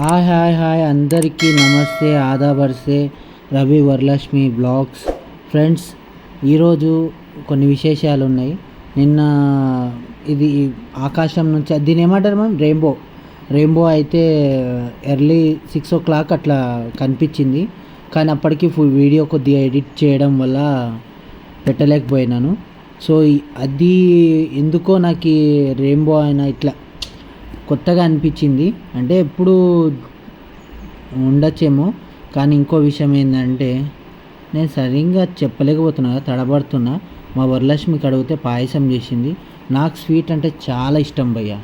Hi hi hi. అందరికీ నమస్తే. ఆదాబర్సే రవి వరలక్ష్మి బ్లాగ్స్. ఫ్రెండ్స్ ఈరోజు కొన్ని విశేషాలు ఉన్నాయి నిన్న ఇది ఆకాశం నుంచి దీని ఏమంటారు మ్యామ్ రెయిన్బో. రెయిన్బో అయితే ఎర్లీ సిక్స్ ఓ క్లాక్ అట్లా కనిపించింది. కానీ అప్పటికి ఫుల్ వీడియో కొద్దిగా ఎడిట్ చేయడం వల్ల పెట్టలేకపోయినాను. సో అది ఎందుకో నాకు రెయిన్బో అయినా ఇట్లా కొత్తగా అనిపించింది. అంటే ఎప్పుడు ఉండొచ్చేమో. కానీ ఇంకో విషయం ఏంటంటే నేను సరిగ్గా చెప్పలేకపోతున్నా కదా, తడబడుతున్నా. మా వరలక్ష్మికి అడిగితే పాయసం చేసింది. నాకు స్వీట్ అంటే చాలా ఇష్టం భయ్య.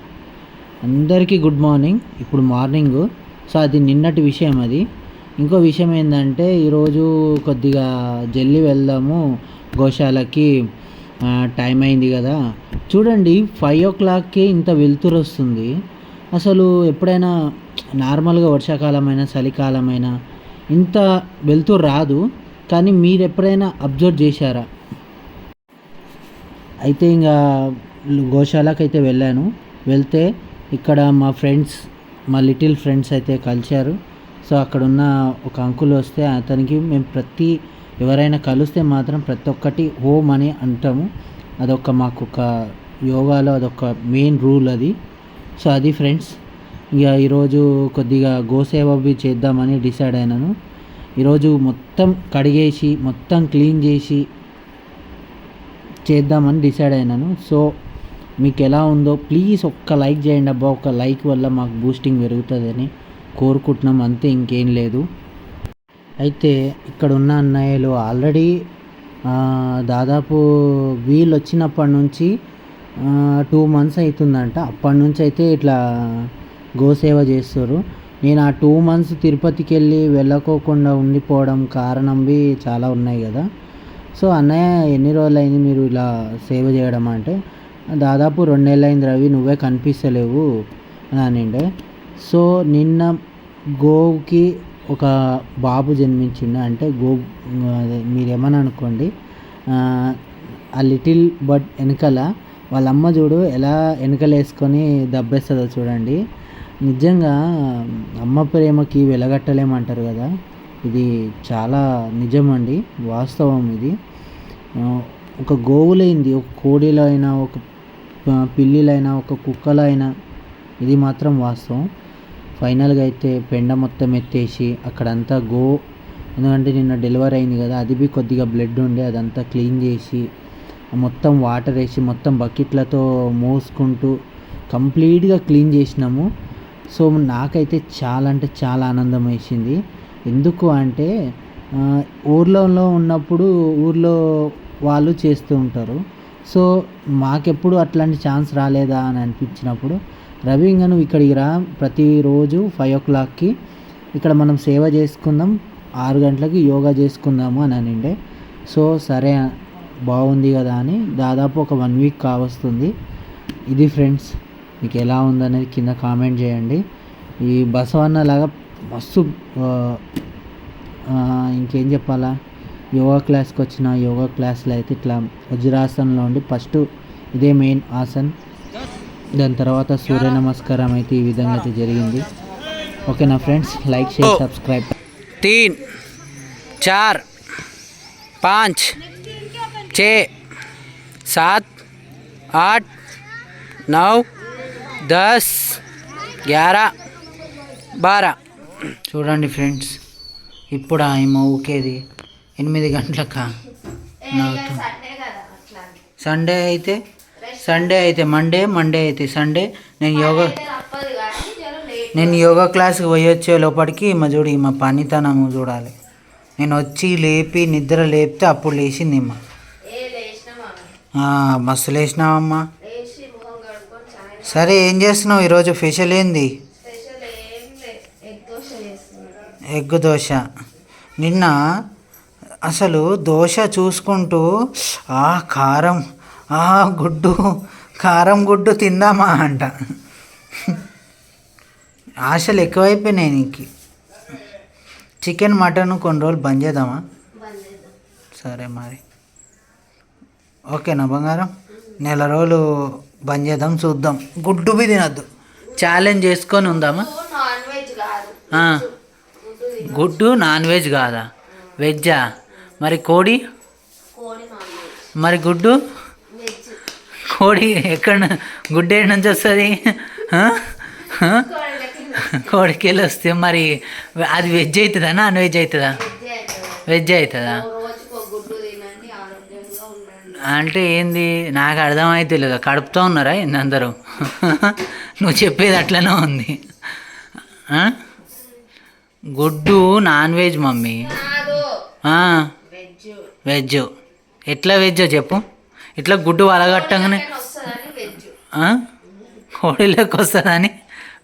అందరికీ గుడ్ మార్నింగ్. ఇప్పుడు మార్నింగ్. సో అది నిన్నటి విషయం అది. ఇంకో విషయం ఏంటంటే ఈరోజు కొద్దిగా జల్లి వెళ్దాము. గోశాలకి టైం అయింది కదా. చూడండి ఫైవ్ ఓ క్లాక్కి ఇంత వెలుతురు వస్తుంది. అసలు ఎప్పుడైనా నార్మల్గా వర్షాకాలమైనా చలికాలమైనా ఇంత వెళ్తూ రాదు. కానీ మీరు ఎప్పుడైనా అబ్జర్వ్ చేశారా? అయితే ఇంకా గోశాలకు అయితే వెళ్ళాను. వెళ్తే ఇక్కడ మా ఫ్రెండ్స్ మా లిటిల్ ఫ్రెండ్స్ అయితే కలిశారు. సో అక్కడ ఉన్న ఒక అంకుల్ వస్తే అతనికి మేము ప్రతి ఎవరైనా కలిస్తే మాత్రం ప్రతి ఒక్కటి హోమ్ అని అంటాము. అదొక మాకు ఒక యోగాలో అదొక మెయిన్ రూల్ అది. సో అది ఫ్రెండ్స్ ఇక ఈరోజు కొద్దిగా గోసేవబు చేద్దామని డిసైడ్ అయినాను. ఈరోజు మొత్తం కడిగేసి మొత్తం క్లీన్ చేసి చేద్దామని డిసైడ్ అయినాను. సో మీకు ఎలా ఉందో ప్లీజ్ ఒక్క లైక్ చేయండి అబ్బా ఒక లైక్ వల్ల మాకు బూస్టింగ్ పెరుగుతుందని కోరుకుంటున్నాం అంతే ఇంకేం లేదు. అయితే ఇక్కడ ఉన్న అన్నయ్యలు ఆల్రెడీ దాదాపు వీళ్ళు వచ్చినప్పటి నుంచి టూ మంత్స్ అవుతుందంట అప్పటి నుంచి అయితే ఇట్లా గోసేవ చేస్తారు. నేను ఆ టూ మంత్స్ తిరుపతికి వెళ్ళి వెళ్ళకోకుండా ఉండిపోవడం కారణం బి చాలా ఉన్నాయి కదా. సో అన్నయ్య ఎన్ని రోజులు అయింది మీరు ఇలా సేవ చేయడం అంటే? దాదాపు రెండు అయింది రవి నువ్వే కనిపిస్తలేవు అని అనిండే. సో నిన్న గోవుకి ఒక బాబు జన్మించిండు. అంటే గో అదే మీరేమని అనుకోండి ఆ, ఆ లిటిల్ బట్ వెనకాల వాళ్ళ అమ్మ చూడు ఎలా వెనకలేసుకొని దబ్బేస్తుందో చూడండి. నిజంగా అమ్మ ప్రేమకి వెలగట్టలేమంటారు కదా. ఇది చాలా నిజమండి వాస్తవం ఇది. ఒక గోవులైంది ఒక కోడిలో అయినా ఒక పిల్లిలైనా ఒక కుక్కలో అయినా ఇది మాత్రం వాస్తవం. ఫైనల్గా అయితే పెండ మొత్తం ఎత్తేసి అక్కడంతా గో ఎందుకంటే నిన్న డెలివరీ అయింది కదా అది బి కొద్దిగా బ్లడ్ ఉండి అదంతా క్లీన్ చేసి మొత్తం వాటర్ వేసి మొత్తం బకెట్లతో మోసుకుంటూ కంప్లీట్గా క్లీన్ చేసినాము. సో నాకైతే చాలా అంటే చాలా ఆనందం వేసింది. ఎందుకు అంటే ఊర్లో ఉన్నప్పుడు ఊర్లో వాళ్ళు చేస్తూ ఉంటారు. సో మాకెప్పుడు అట్లాంటి ఛాన్స్ రాలేదా అని అనిపించినప్పుడు రవి ఇంకా నువ్వు ఇక్కడికి రా. ప్రతిరోజు ఫైవ్ ఓ క్లాక్కి ఇక్కడ మనం సేవ చేసుకుందాం. ఆరు గంటలకి యోగా చేసుకుందాము అని అనిండే. సో సరే బాగుంది కదా అని దాదాపు ఒక వన్ వీక్ కావస్తుంది. ఇది ఫ్రెండ్స్ మీకు ఎలా ఉందనేది కింద కామెంట్ చేయండి. ఈ బసవన్న లాగా మస్తు ఇంకేం చెప్పాలా? యోగా క్లాస్కి వచ్చిన యోగా క్లాస్లో అయితే ఇట్లా వజ్రాసనంలో ఉండి ఫస్ట్ ఇదే మెయిన్ ఆసన్. దాని తర్వాత సూర్య నమస్కారం అయితే ఈ విధంగా అయితే జరిగింది. ఓకేనా ఫ్రెండ్స్ లైక్ షేర్ సబ్స్క్రైబ్ తీన్ చార్ పాంచ్ छ सात आठ नौ दस ग्यारह बारह చూడండి ఫ్రెండ్స్ ఇప్పుడు ఆమె ఊకేది ఎనిమిది గంటలక నవ్వుతూ సండే అయితే సండే అయితే మండే మండే అయితే సండే నేను యోగా నేను యోగా క్లాస్కి పోయి వచ్చే లోపలికి మా చూడు మా పనితనము చూడాలి నేను వచ్చి లేపి నిద్ర లేపితే అప్పుడు లేచింది ఇమ్మ ఆ, మస్తు లేచినావమ్మా. సరే ఏం చేస్తున్నావు ఈరోజు? ఫెషల్ ఏంది? ఎగ్ దోశ. నిన్న అసలు దోశ చూసుకుంటూ ఆ కారం ఆ గుడ్డు కారం గుడ్డు తిందామా అంట. ఆశలు ఎక్కువైపోయినాయి నీకు. చికెన్ మటన్ కొన్ని రోజులు బంద్ చేద్దామా? సరే మరి. ఓకేనా బంగారం? నెల రోజులు బంద్ చేద్దాం చూద్దాం. గుడ్డు బి తినద్దు. ఛాలెంజ్ చేసుకొని ఉందామా. గుడ్డు నాన్ వెజ్ కాదా. వెజ్జా? మరి కోడి? మరి గుడ్డు? కోడి ఎక్కడ గుడ్డు ఏడు నుంచి వస్తుంది? కోడికి వెళ్ళి వస్తే మరి అది వెజ్ అవుతుందా? నాన్ వెజ్ అవుతుందా? వెజ్ అవుతుంది వెజ్ అవుతుందా రోజుకు ఒక గుడ్డు తినండి ఆరోగ్యంగా ఉండండి అంటే ఏంది? నాకు అర్థమైతే లేదు కడుపుతో ఉన్నారా ఏంది అందరూ? నువ్వు చెప్పేది అట్లనే ఉంది? గుడ్డు నాన్ వెజ్ మమ్మీ. వెజ్ ఎట్లా వెజ్ చెప్పు. ఇట్లా గుడ్డు వలగట్టంగానే? కోడిలోకి వస్తుందని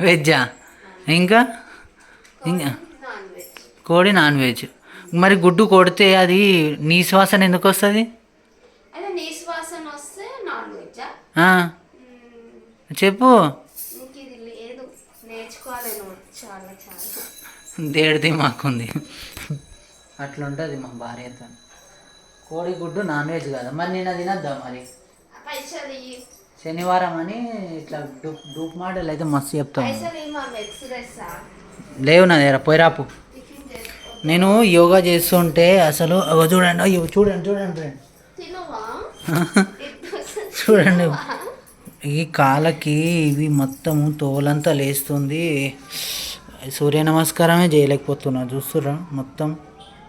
వెజ్జా. ఇంకా? ఇంకా? కోడి నాన్ వెజ్. మరి గుడ్డు కొడితే అది నీ శ్వాసన ఎందుకు వస్తుంది అదే నీ శ్వాసన వస్తే నాన్ వెజ్జా ఆ, చెప్పు. దేడిది మాకుంది. అట్లా ఉంటుంది మా భార్యతో. కోడి గుడ్డు నాన్ వెజ్ కదా. మరి నేను తినద్దా మరి? శనివారం అని ఇట్లా డూప్ డూప్ మోడల్ అయితే మస్తు చెప్తాం పైసలు ఇయ్యి మా ఎక్స్ప్రెస్ లేవు నా దగ్గర పోయిరాపు నేను యోగా చేస్తుంటే అసలు అగో చూడండి చూడండి చూడండి ఫ్రెండ్ తినవా? చూడండి. ఈ కాళ్ళకి ఇవి మొత్తము తోలంతా లేస్తుంది. సూర్య నమస్కారమే చేయలేకపోతున్నా. చూస్తుర్రా? మొత్తం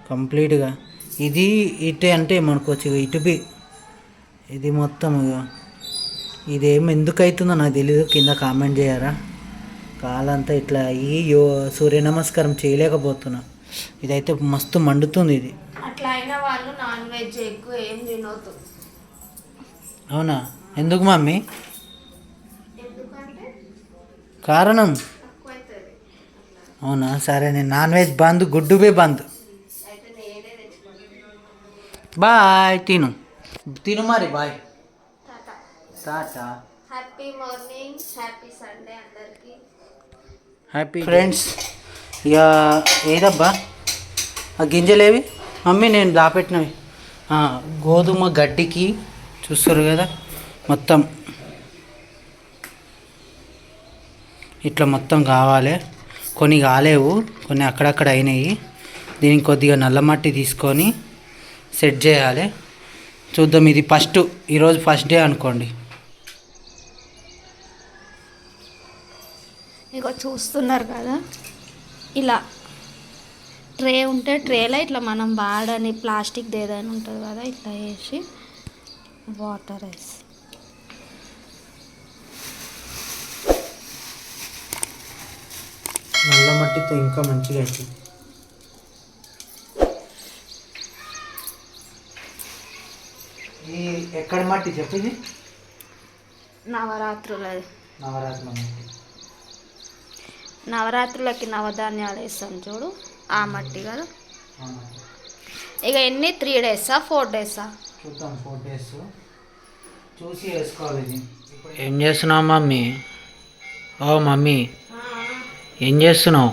కంప్లీట్గా. ఇది ఇటే అంటే మనకొచ్చి ఇగో ఇటు బి. ఇది మొత్తం ఇగో. ఇదేం ఎందుకు అవుతుందో నాకు తెలీదు. కింద కామెంట్ చేయరా? కాలంతా ఇట్లా ఈ యో సూర్య నమస్కారం చేయలేకపోతున్నా. ఇదైతే మస్తు మండుతుంది ఇది. అట్లా అయిన వాళ్ళు నాన్ వెజ్ ఎక్కువ ఏం తినొద్దు. అవునా? ఎందుకు మమ్మీ? కారణం? అవునా? సరే నేను నాన్ వెజ్ బంద్ గుడ్డు బే బంద్. బాయ్ తిను. తిను మరి bye. Tata. Happy morning happy Sunday అందరికీ. హ్యాపీ ఫ్రెండ్స్ ఇక ఏదబ్బా? ఆ గింజలేవి? మమ్మీ నేను దాపెట్టినవి. గోధుమ గడ్డికి చూస్తారు కదా మొత్తం. ఇట్లా మొత్తం కావాలి. కొన్ని కాలేవు కొన్ని అక్కడక్కడ అయినాయి. దీనికి కొద్దిగా నల్ల మట్టి తీసుకొని సెట్ చేయాలి. చూద్దాం ఇది ఫస్ట్ ఈరోజు ఫస్ట్ డే అనుకోండి. ఇక చూస్తున్నారు కదా ఇలా ట్రే ఉంటే ట్రేలో ఇట్లా మనం వాడని ప్లాస్టిక్ ఏదైనా ఉంటుంది కదా ఇట్లా వేసి వాటర్ వేసి నల్ల మట్టితో ఇంకా మంచిగా అవుతుంది ఈ ఎక్కడ మట్టి చెప్పు ఇది? నవరాత్రులది. నవరాత్రి మట్టి. నవరాత్రులకి నవధాన్యాలు వేస్తాం చూడు. ఆ మట్టి కదా. ఇక ఎన్ని? త్రీ డేసా ఫోర్ డేసా చూద్దాం ఫోర్ డేస్ చూసి వేసుకోవాలి ఇది. ఏం చేస్తున్నావు మమ్మీ? ఓ మమ్మీ ఏం చేస్తున్నావు?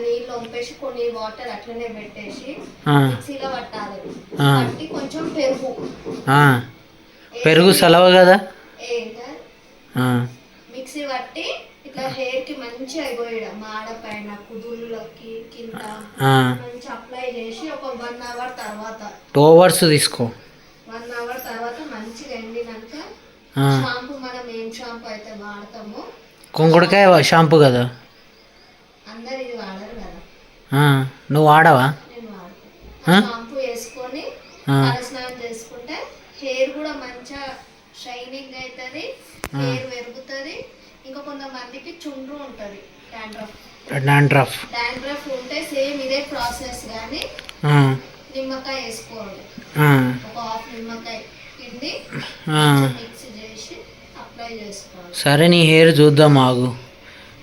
నీళ్ళు వంపేసి కొన్ని వాటర్ అట్లనే పెట్టేసి ఆ, మిక్సీలో పట్టాలి. ఆ. పట్టి కొంచెం పెరుగు. పెరుగు సలవ కదా? మిక్సీ పట్టి ఇట్లా హెయిర్కి మంచిగా అయిపోయాడు మాడ పైన కుదుళ్ళకి కింద. మంచి అప్లై చేసి ఒక వన్ అవర్ తర్వాత. టూ అవర్స్ తీసుకో. వన్ అవర్ తర్వాత మంచిగా ఎండినాక షాంపూ మనం ఏం షాంపూ అయితే వాడతామో కుంకుడుకాయ షాంపూ కదా? అందరు ఇది వాడరు కదా. నువ్వు వాడవా? షాంపూ వేసుకొని ఆ. తలస్నానం చేసుకుంటే హెయిర్ కూడా మంచిగా షైనింగ్ అవుతుంది హెయిర్ పెరుగుతుంది. ఇంకా కొంతమందికి చుండ్రు ఉంటుంది. డాండ్రఫ్. డాండ్రఫ్. డాండ్రఫ్ ఉంటే సేమ్ ఇదే ప్రాసెస్ కానీ నిమ్మకాయ వేసుకోవాలి. ఒక హాఫ్ నిమ్మకాయ పిండి. మిక్స్ చేసి అప్లై చేసుకోవాలి. సరే నీ హెయిర్ చూద్దాం ఆగు.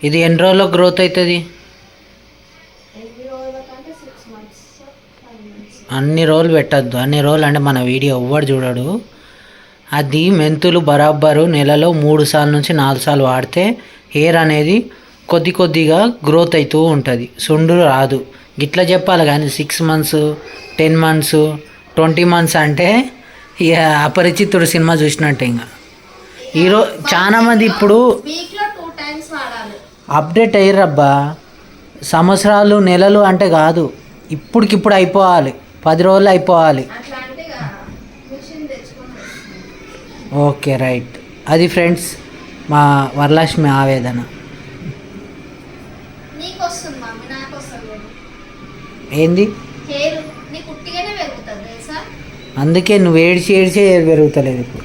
ఇది ఎన్ని రోజుల్లో గ్రోత్ అవుతుంది అన్ని రోజులు పెట్టద్దు. అన్ని రోజులు అంటే మన వీడియో ఎవ్వడు చూడడు. అది మెంతులు బరాబరు నెలలో మూడు సార్లు నుంచి నాలుగు సార్లు వాడితే హెయిర్ అనేది కొద్ది కొద్దిగా గ్రోత్ అవుతూ ఉంటుంది. సుండు రాదు. గిట్లా చెప్పాలి కానీ six months ten months twenty months అంటే ఇక అపరిచితుడు సినిమా చూసినట్టే ఇంకా. ఈరో చాలా మంది ఇప్పుడు అప్డేట్ అయ్యారబ్బా సంవత్సరాలు నెలలు అంటే కాదు. ఇప్పటికిప్పుడు అయిపోవాలి. పది రోజులు అయిపోవాలి అట్లా అంటే ఇక మిషన్ తెచ్చుకుని ఓకే రైట్. అది ఫ్రెండ్స్ మా వరలక్ష్మి ఆవేదన. ఏంది? అందుకే నువ్వు ఏడిచి ఏడిచి పెరుగుతలేదు ఇప్పుడు.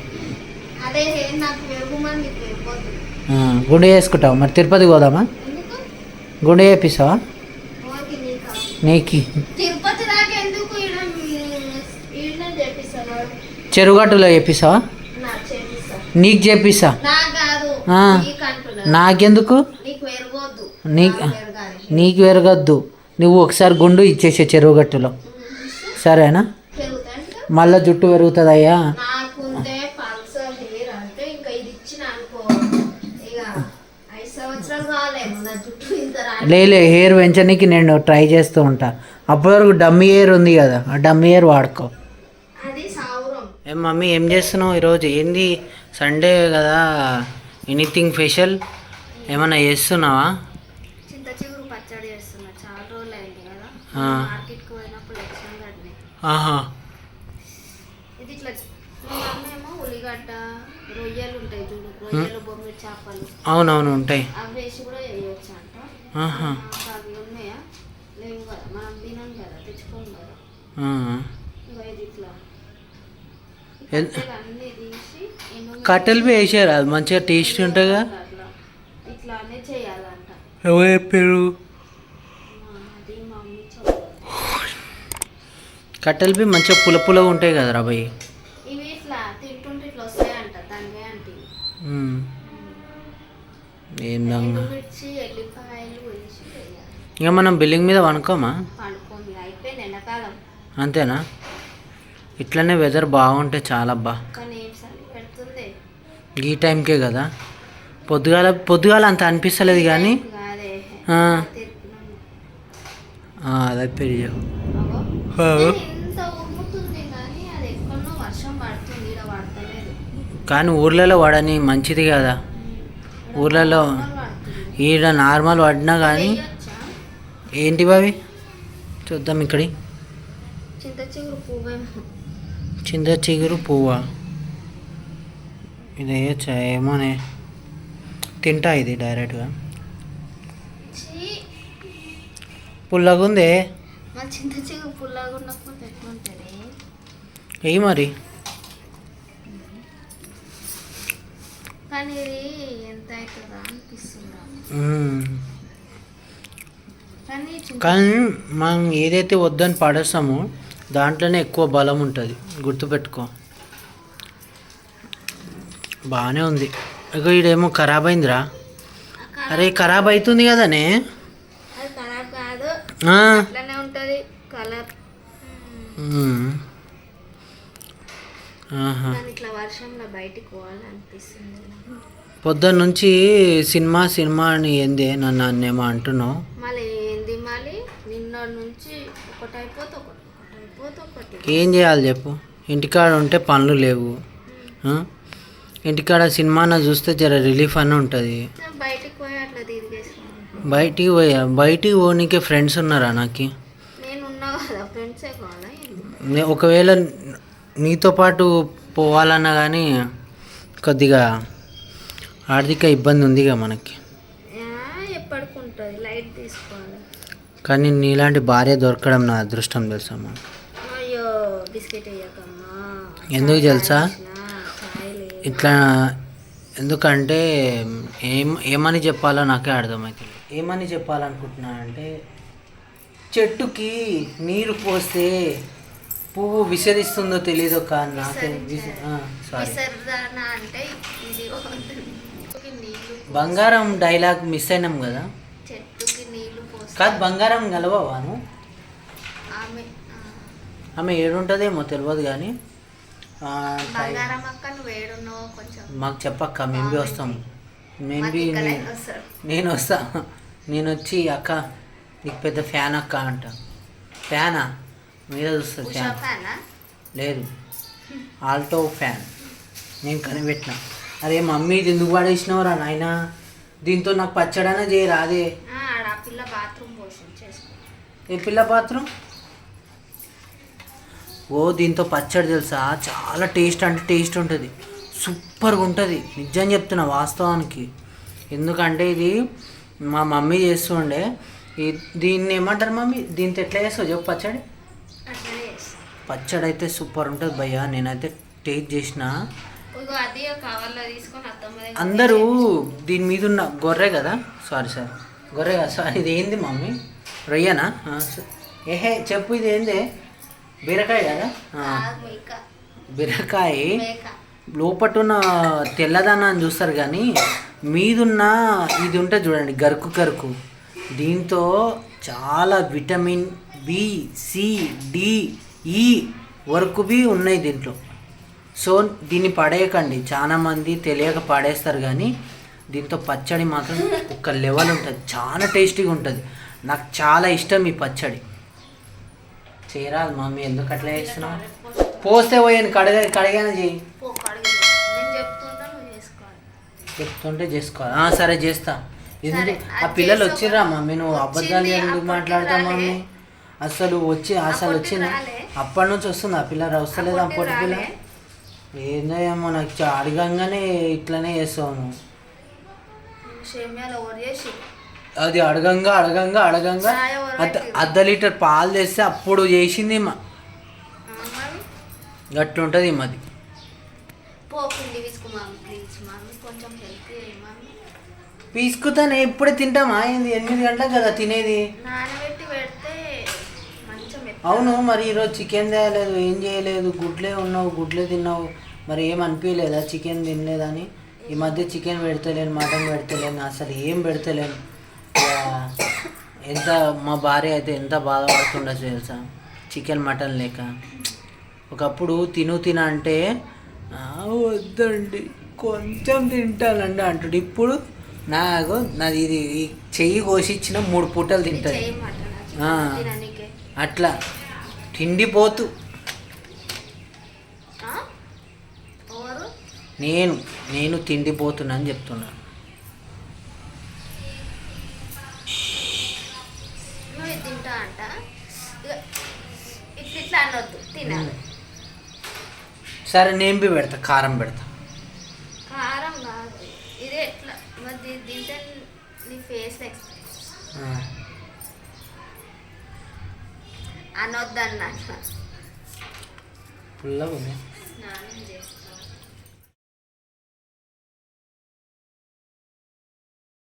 గుండె చేసుకుంటావు? మరి తిరుపతికి పోదామా? గుండె చేపిస్తావా? నీకు? తిరుపతి చెరుగట్టులో చేపిస్తావా? నాకు అంటున్నా నాకెందుకు? నీకు నీకు పెరగద్దు నువ్వు ఒకసారి గుండు ఇచ్చేసే చెరువుగట్టులో సరేనా? మళ్ళీ జుట్టు పెరుగుతుందయ్యా? లేలే హెయిర్ పెంచడానికి నేను ట్రై చేస్తూ ఉంటా. అప్పటి వరకు డమ్మీ హెయిర్ ఉంది కదా ఆ డమ్మీ హెయిర్ వాడుకో. ఏం మమ్మీ ఏం చేస్తున్నావు ఈరోజు? ఏంది? సండే కదా? ఎనీథింగ్ ఫెషల్ ఏమన్నా చేస్తున్నావా? ఆహా. ఇది ఇట్లా ఉల్లిగడ్డ రొయ్యలు ఉంటాయి చూడు. రొయ్యలు బొమ్మిడి చేపలు. అవునవును ఉంటాయి. అవి వేసి కూడా వేయొచ్చు అంట. ఆహా. నాకు అవి ఉన్నాయా? లేవు కదా. మనం తినం కదా తెచ్చుకోం కదా. ఆ. ఇంకా ఇది ఇట్లా. ఎన్- కట్టెలు అన్నీ తీసి ఎండు కట్టెలు వేసారు. అది మంచిగా టేస్ట్ ఉంటుందిగా. అట్లా ఇట్లానే చేయాలంట. ఎవరు చెప్పారు? కట్టెలు బి మంచిగా పుల పులగా ఉంటాయి కదా రాబోయ్ ఇవి ఇట్లా తింటుంటే ఇట్లా వస్తాయంట. అంటే వేయాలి. ఇక మనం బిల్డింగ్ మీద వనుకోమా అంతేనా? ఇట్లనే వెదర్ బాగుంటే చాలా బా ఈ టైంకే కదా? పొద్దుగాల పొద్దుగాల అంత అనిపిస్తలేదు కానీ? అదే పెరిగి కానీ ఊర్లలో వాడని మంచిది కదా? ఊర్లలో ఈడ నార్మల్ పడినా కానీ? ఏంటివి అవి చూద్దాం ఇక్కడి. చింత చిగురు పువ్వా? ఇది వేయచ్చా ఏమోనే. తింటా ఇది డైరెక్ట్గా. పుల్లగుందే. వెయ్యి మరి. కానీ ఇది ఎంత అవుతుందా అనిపిస్తుందా? మ్మ్. కానీ చింత కానీ మనం ఏదైతే వద్దని పడేస్తామో దాంట్లోనే ఎక్కువ బలం ఉంటుంది. గుర్తుపెట్టుకో. బాగానే ఉంది. ఇక ఈడేమో ఖరాబ్ అయిందిరా. అరే ఖరాబ్ అవుతుంది కదనే? పొద్దున్న నుంచి సినిమా సినిమా అని ఏంది? నన్ను అన్నేమో అంటున్నావు. ఏం చేయాలి చెప్పు? ఇంటికాడ ఉంటే పనులు లేవు? ఇంటికాడ సినిమా చూస్తే జర రిలీఫ్ అని ఉంటుంది. బయటికి పోయి అట్లా బయటికి పోయా? బయటికి పోనీకే ఫ్రెండ్స్ ఉన్నారా నాకు? ఒకవేళ నీతో పాటు పోవాలన్నా కానీ కొద్దిగా ఆర్థిక ఇబ్బంది ఉందిగా మనకి. కానీ నీలాంటి భార్య దొరకడం నా అదృష్టం వేయకమ్మా ఎందుకు తెలుసా? ఇట్లా ఎందుకంటే ఏం ఏమని చెప్పాలో నాకే అర్థమవుతుంది ఏమని చెప్పాలనుకుంటున్నా అంటే చెట్టుకి నీరు పోస్తే పువ్వు విసరిస్తుందో తెలియదు కానీ నాకే సారీ బంగారం డైలాగ్ మిస్ అయినాం కదా? కాదు బంగారం ఆ, ఆమె ఏడుంటుందేమో తెలియదు కానీ మాకు చెప్పక్క మేము బి వస్తాం. మేము బి నేను వస్తా. నేను వచ్చి అక్క నీకు పెద్ద ఫ్యాన్ అక్క అంట. ఫ్యానా? మీద చూస్తుంది ఫ్యాన్. లేదు. Alto fan. నేను కనిపెట్టిన. అరే మమ్మీ ఇది ఎందుకు పడేసినవరా నాయన? దీంతో నాకు పచ్చడైనా చేయరా అదే? ఆడ ఆ పిల్ల బాత్రూమ్ పోషన్ చేసుకో. ఏ పిల్ల బాత్రూమ్? ఓ దీంతో పచ్చడి తెలుసా? చాలా టేస్ట్ అంటే టేస్ట్ ఉంటుంది. సూపర్గా ఉంటుంది. నిజం చెప్తున్నా వాస్తవానికి. ఎందుకంటే ఇది మా మమ్మీ చేస్తుండే. ఈ దీన్ని ఏమంటారు మమ్మీ? దీంతో ఎట్లా చేస్తావు? చెప్పు పచ్చడి. పచ్చడి అయితే సూపర్ ఉంటుంది భయ్యా. నేనైతే టేస్ట్ చేసిన. అందరూ దీని మీద ఉన్న గొర్రె కదా? సారీ సార్ గొర్రె కదా? సారీ ఇది ఏంది మమ్మీ? రొయ్యనా? ఏహే చెప్పు ఇది ఏంది? బీరకాయ కదా? బీరకాయ. మేక. లోపట ఉన్న తెల్లదనాన్ని చూస్తారు కానీ మీదున్న ఇది ఉంటుంది చూడండి గరుకు గరుకు. దీంతో చాలా విటమిన్ బి సి డి ఈ వరకు బి ఉన్నాయి దీంట్లో. సో దీన్ని పడేయకండి. చాలా మంది తెలియక పడేస్తారు కానీ దీంతో పచ్చడి మాత్రం ఒక లెవెల్ ఉంటుంది. చాలా టేస్టీగా ఉంటుంది. నాకు చాలా ఇష్టం ఈ పచ్చడి. చేయరాదు మమ్మీ ఎందుకు అట్లా చేస్తున్నావు? పోస్తే పోయాను కడగ కడిగాను చేయి పో కడుగు. నేను చెప్తుంటా చేసుకోవాలి. సరే చేస్తా. ఎందుకు? ఆ పిల్లలు వచ్చిర్రా? మమ్మీ నువ్వు అబద్ధాలు ఎందుకు మాట్లాడతావు. మమ్మీ? అసలు వచ్చి అసలు రాలే. అప్పటి నుంచి వస్తుంది ఆ పిల్ల వస్తలేదు అప్పటి పిల్ల. రాలే. ఏందో ఏమో నాకు అడగంగానే ఇట్లనే చేస్తావు నువ్వు. అది అడగంగా అడగంగా అడగంగా అర్ధ? అర్ధ లీటర్ పాలు తెస్తే అప్పుడు చేసింది మా. గట్లుంటుంది మాది. పీసుకుతానే ఇప్పుడే తింటామా ఏంది ఎనిమిది గంటలకు కదా తినేది. అవును మరి ఈరోజు చికెన్ తేయలేదు ఏం చేయలేదు. గుడ్లే ఉన్నావు గుడ్లే తిన్నావు. మరి ఏం అనిపించలేదా చికెన్ తినలేదని. ఈ మధ్య చికెన్ పెడతలేను మటన్ పెడతలేను అసలు ఏం పెడతలేను. ఎంత మా భార్య అయితే ఎంత బాధపడుతుండొచ్చు తెలుసా? చికెన్ మటన్ లేక. ఒకప్పుడు తిను తిన అంటే "ఆ, వద్దండి కొంచెం తింటానండి అంటాడు. ఇప్పుడు నాకు నాది ఇది చెయ్యి కోసిచ్చిన మూడు పూటలు తింటుంది. అట్లా. తిండిపోతు. నేను నేను తిండిపోతున్నా అని చెప్తున్నా నువ్వు ఇది తింటా అంట ఇక ఇట్లా ఇట్లా అనొద్దు తినాలి సరే నేను బి పెడతా కారం పెడతా. కారం కాదు. ఇది ఎట్లా? మరి నీ ఫేస్ ఎక్స్ప్రెస్ ఆ. అనొద్దు అన్నట్టు పుల్లగా ఉంది